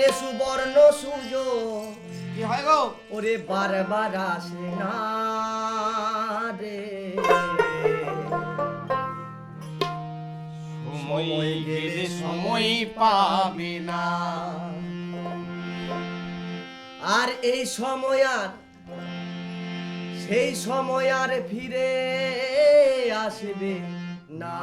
মনে সুবর্ণ সূর্য কি হয় গো? ওরে বারবার আসে না রে। সময় গেলে সময় পাবে না। আর এই সময় আর সেই সময় আর ফিরে আসবে না।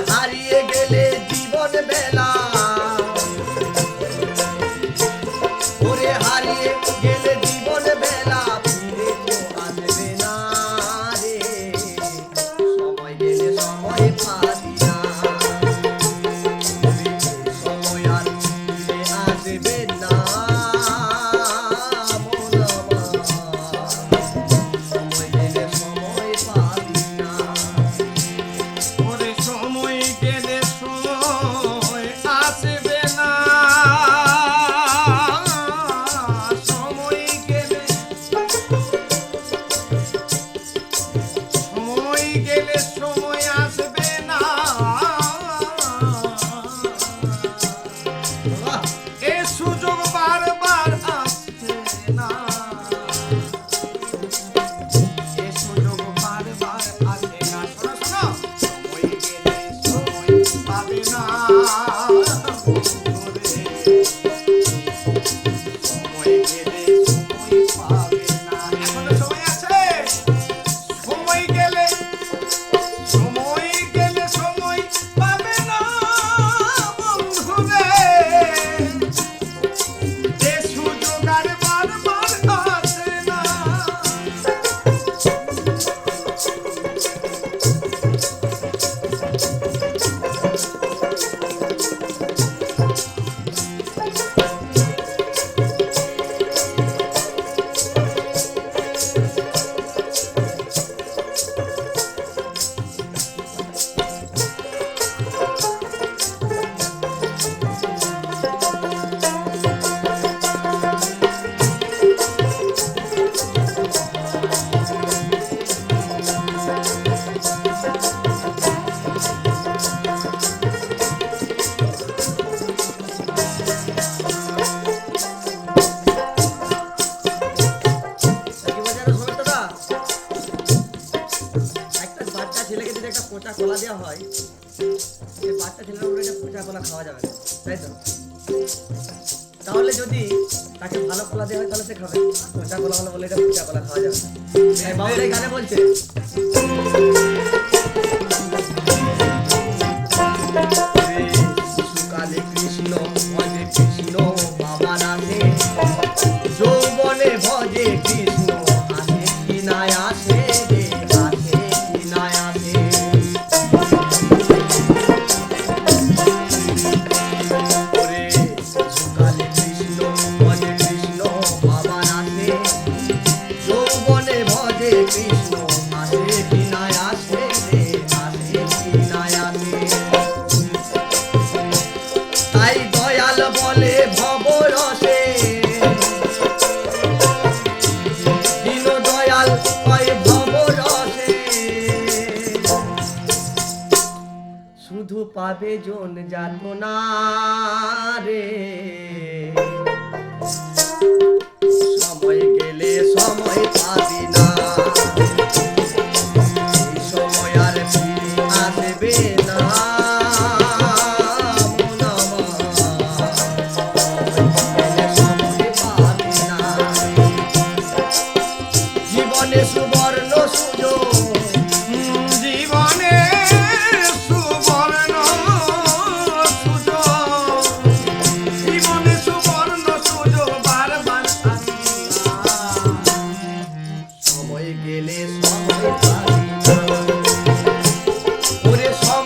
hari খাওয়া যাবে না। তাই তো? তাহলে যদি তাকে ভালো কলা দেওয়া হয় তাহলে সে খাবে। পচা কলা হলে বলে এটা পচা কলা খাওয়া যাবে না। হ্যাঁ, গানে হ্যাঁ। বলছে। তাই দয়াল বলে ভব রসে দীন দয়াল কয় ভব রসে শুধু পাবে জন যাত না রে জীবনে সুবর্ণ সুযোগ। জীবনে সুবর্ণ সুযোগ। জীবনে সুবর্ণ সুযোগ বারবার সময় গেলে সময় ওরে সময়